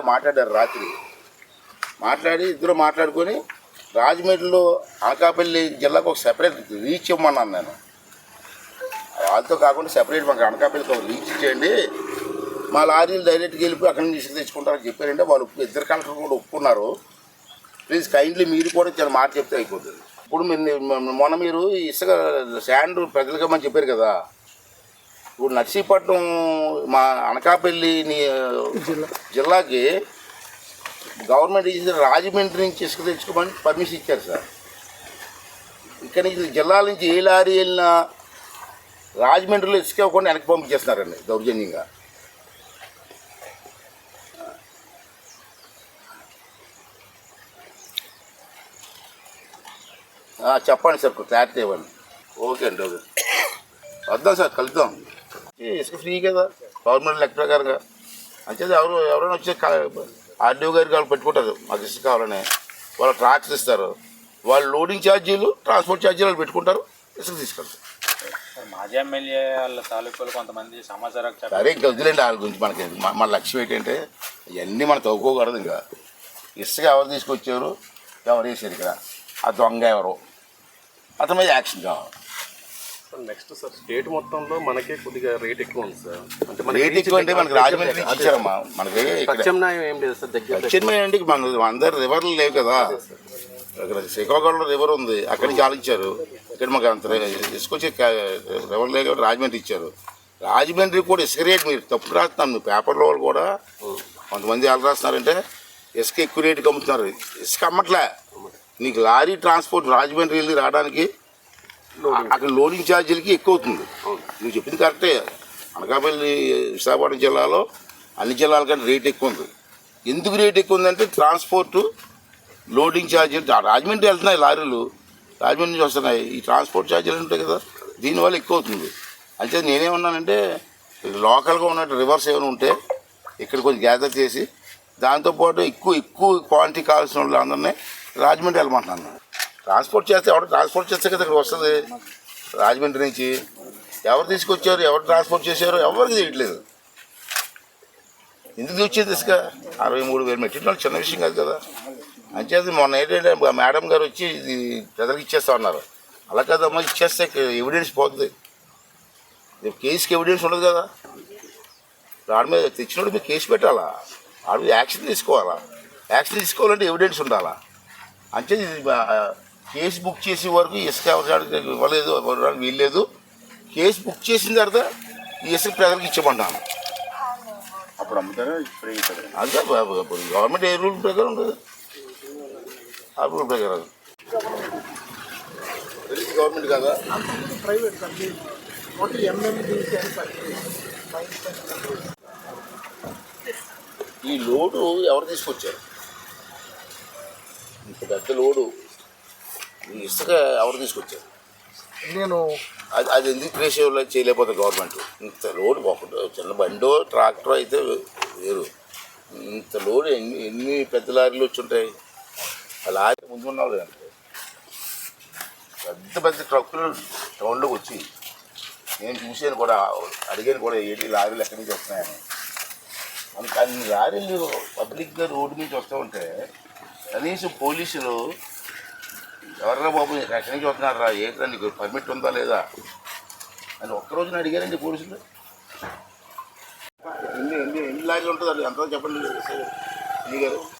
నాతో మాట్లాడారు రాత్రి. మాట్లాడి ఇద్దరు మాట్లాడుకొని రాజమండ్రిలో అనకాపల్లి జిల్లాకు ఒక సెపరేట్ రీచ్ ఇవ్వమన్నాను నేను. వాళ్ళతో కాకుండా సెపరేట్ మాకు అనకాపల్లికి ఒక రీచ్ ఇచ్చేయండి. మా లారీలు డైరెక్ట్గా వెళ్ళిపోయి అక్కడి నుంచి తెచ్చుకుంటారని చెప్పారంటే వాళ్ళు ఇద్దరు కలెక్టర్ కూడా ఒప్పుకున్నారు. ప్లీజ్ కైండ్లీ మీరు కూడా చాలా మాట చెప్తే అయిపోతుంది. ఇప్పుడు మీరు మొన్న మీరు ఇసుక శాండ్ ప్రజలకు చెప్పారు కదా. ఇప్పుడు నర్సీపట్నం మా అనకాపల్లి ని- జిల్లాకి గవర్నమెంట్ ఇచ్చిన రాజమండ్రి నుంచి ఇసుక తెచ్చుకోమని పర్మిషన్ ఇచ్చారు సార్. ఇక్కడ నుంచి జిల్లాల నుంచి ఏ లారీ వెళ్ళినా రాజమండ్రిలో ఇసుక ఇవ్వకుండా వెనక్కి పంపించేస్తున్నారండి దౌర్జన్యంగా. ఆ, చెప్పండి సార్ క్లారిటీ ఇవ్వండి. ఓకే అండి ఓకే. వద్దాం సార్ కలుద్దాం. ఇసుక ఫ్రీ కదా గవర్నమెంట్ లెక్క ప్రకారంగా. అంచేది ఎవరు ఎవరైనా వచ్చి ఆర్డీఓ గారికి వాళ్ళు పెట్టుకుంటారు. మాకు ఇసుక కావాలని. వాళ్ళు ట్రాక్స్ ఇస్తారు. వాళ్ళు లోడింగ్ ఛార్జీలు ట్రాన్స్పోర్ట్ ఛార్జీలు వాళ్ళు పెట్టుకుంటారు ఇసుక తీసుకెళ్తారు. మాజీ ఎమ్మెల్యే వాళ్ళ తాలూకులు కొంతమంది సమాచారం సరే ఇంకా వదిలేండి వాళ్ళ గురించి. మనకి మన- మన లక్ష్యం ఏంటంటే ఇవన్నీ మనం తవ్వుకోకూడదు ఇంకా. ఇసుక ఎవరు తీసుకొచ్చారు? ఎవరు వేసారు ఇక్కడ? ఆ దొంగ ఎవరు? అతని మీద యాక్షన్ కావాలి. నెక్స్ట్ సార్ స్టేట్ మొత్తంలో మనకే కొద్దిగా రేట్ ఎక్కువ ఉంది సార్. అంటే రేట్ ఎక్కువ అంటే మనకి రాజమండ్రి ఇచ్చారమ్మా. మనకి ప్రత్యామ్నాయం ఏం లేదు సార్ దగ్గర పశ్చిమ అంటే మన అందరు రివర్లు లేవు కదా. ఇక్కడ శ్రీకాకుళం రివర్ ఉంది. అక్కడి నుంచి ఆలోచించారు ఇక్కడ మాకు అంత ఇసుకొచ్చి రివర్ లేక రాజమండ్రి ఇచ్చారు. రాజమండ్రి కూడా ఇసుక రేట్ మీరు తప్పు రాస్తున్నాను మీ పేపర్లో వాళ్ళు కూడా కొంతమంది ఎలా రాస్తున్నారంటే ఇసుక ఎక్కువ రేటుకి అమ్ముతున్నారు. ఇసుక అమ్మట్లే. నీకు లారీ ట్రాన్స్పోర్ట్ రాజమండ్రి వెళ్ళి రావడానికి అక్కడ లోడింగ్ ఛార్జీలకి ఎక్కువ అవుతుంది నువ్వు చెప్పింది కరెక్టే. అనకాపల్లి విశాఖపట్నం జిల్లాలో అన్ని జిల్లాల కంటే రేట్ ఎక్కువ ఉంది. ఎందుకు రేట్ ఎక్కువ ఉందంటే ట్రాన్స్పోర్ట్ లోడింగ్ ఛార్జీలు రాజమండ్రి వెళ్తున్నాయి లారీలు. రాజమండ్రి నుంచి వస్తున్నాయి. ఈ ట్రాన్స్పోర్ట్ ఛార్జీలు ఉంటాయి కదా దీనివల్ల ఎక్కువ అవుతుంది అయితే నేనేమన్నానంటే లోకల్గా ఉన్న రివర్స్ ఏమైనా ఉంటే ఇక్కడ కొంచెం గ్యాదర్ చేసి దాంతోపాటు ఎక్కువ ఎక్కువ క్వాంటిటీ కావాల్సిన వాళ్ళు అందరినీ రాజమండ్రి వెళ్ళమంటున్నాను. ట్రాన్స్పోర్ట్ చేస్తే ఎవరు ట్రాన్స్పోర్ట్ చేస్తే కదా ఇక్కడికి వస్తుంది? రాజమండ్రి నుంచి. ఎవరు తీసుకొచ్చారు? ఎవరు ట్రాన్స్పోర్ట్ చేశారు? ఎవరికి చేయట్లేదు ఎందుకు వచ్చేది ఇసుక అరవై మూడు వేలు మెట్టిన చిన్న విషయం కాదు కదా. అంచేది మొన్న ఏంటంటే మేడం గారు వచ్చి ఇది ప్రజలకు ఇచ్చేస్తా ఉన్నారు అలా కదమ్మా ఇచ్చేస్తే ఎవిడెన్స్ పోతుంది. రేపు కేసుకి ఎవిడెన్స్ ఉండదు కదా. వాడి మీద తెచ్చినోడు మీరు కేసు పెట్టాలా? వాడి మీద యాక్షన్ తీసుకోవాలా? యాక్షన్ తీసుకోవాలంటే ఎవిడెన్స్ ఉండాలా? అంటే ఇది కేసు బుక్ చేసే వరకు ఇసుక ఎవరికి ఇవ్వలేదు ఇవ్వడానికి వీల్లేదు. కేసు బుక్ చేసిన తర్వాత ఈ ఇసుక ప్రజలకు ఇచ్చమంటాను అప్పుడు అమ్ముతారా? అంతే గవర్నమెంట్ ఏ రూల్ ప్రకారం ఉంటుంది? ఆ రూల్ ప్రకారం గవర్నమెంట్ కదా? ప్రైవేట్ ఈ లోడు ఎవరు తీసుకొచ్చారు? ఇంత పెద్ద లోడు ఈ ఇసుక ఎవరు తీసుకొచ్చారు? నేను అది అది ఎందుకు రేషియోలో చేయలేకపోతే గవర్నమెంట్ ఇంత లోడ్ ఒకటి చిన్న బండో ట్రాక్టర్ అయితే వేరు. ఇంత లోడ్ ఎన్ని ఎన్ని పెద్ద లారీలు వచ్చి ఉంటాయి ఆ లారీ ముందు ఉన్నావు లేదంటే పెద్ద పెద్ద ట్రక్కులు టౌన్లోకి వచ్చి నేను చూసాను కూడా అడిగాను కూడా ఏంటి లారీలు ఎక్కడి నుంచి వస్తున్నాయని. అంత అన్ని లారీలు పబ్లిక్గా రోడ్డు నుంచి వస్తూ ఉంటే కనీసం పోలీసులు ఎవర్రా బాబు ఎక్కడి నుంచి రా ఏంటరా నీకు పర్మిట్ ఉందా లేదా? అని ఒక్క రోజున అడిగారండి పోలీసులు. ఎన్ని ఎన్ని ఎన్ని లారీలు ఉంటుంది అంతా చెప్పండి గారు